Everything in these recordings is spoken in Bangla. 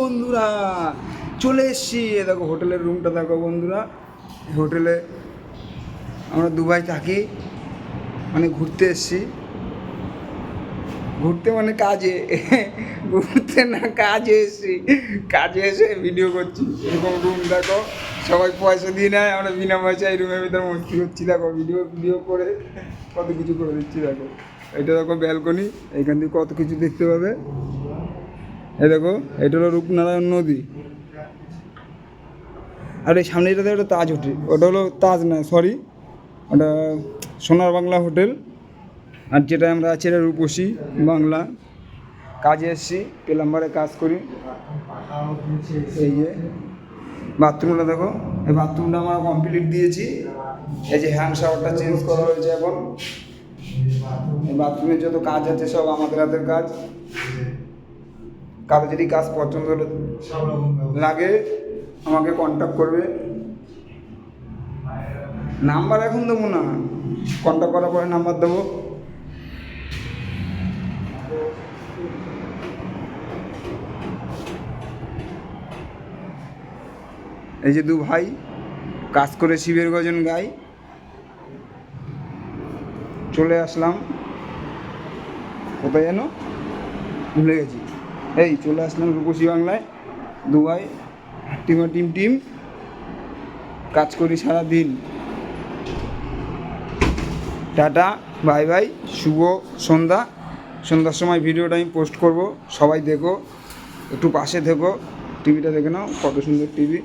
বন্ধুরা, চলে এসছি। এ দেখো, হোটেলের রুমটা দেখো বন্ধুরা। হোটেলে আমরা দুবাই থাকি মানে ঘুরতে এসছি। ঘুরতে মানে কাজে, ঘুরতে না কাজে এসছি। কাজে এসে ভিডিও করছি। এরকম রুম দেখো, সবাই পয়সা দিয়ে নেয়, আমরা বিনা পয়সায় রুমের ভিতরে মস্তি করছি। দেখো ভিডিও ভিডিও করে, কত কিছু করে দিচ্ছি, দেখো। এটা দেখো ব্যালকনি এইখান থেকে কত কিছু দেখতে পাবে। এই দেখো, এটা হলো রূপনারায়ণ নদী। আর এই সামনে এটাতে একটা তাজ হোটেল। ওটা হলো তাজ না সরি ওটা সোনার বাংলা হোটেল। আর যেটা আমরা আছি, এটা রূপসী বাংলা। কাজে এসেছি, প্লাম্বারে কাজ করি। এই যে বাথরুমটা দেখো, এই বাথরুমটা আমরা কমপ্লিট দিয়েছি। এই যে হ্যান্ড শাওয়ারটা চেঞ্জ করা হয়েছে এখন। এই বাথরুমের যত কাজ আছে, সব আমাদের হাতের কাজ। কারও যদি কাজ পছন্দ লাগে, আমাকে কন্ট্যাক্ট করবে। নাম্বার এখন দেবো না। কন্ট্যাক্ট করার পরে নাম্বার দেবো। এই যে দু ভাই, কাজ করে শিবের গজন গাই। চলে আসলাম। কোথায় যেন? ভুলে গেছি। এই, চলে আসলাম রূপসী বাংলায়। দু ভাই টিমা, টিম টিম। কাজ করি সারা দিন টাটা, বাই বাই, শুভ সন্ধ্যা। সন্ধ্যার সময় ভিডিওটা আমি পোস্ট করব, সবাই দেখো, একটু পাশে দেখো টিভিটা দেখে নাও, কত সুন্দর টিভি।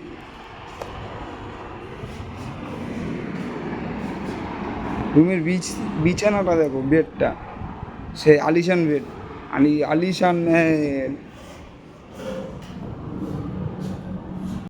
রুমের বিছ, বিছানাটা দেখো, বেডটা। সে আলিশান বেড। আলি আলিশান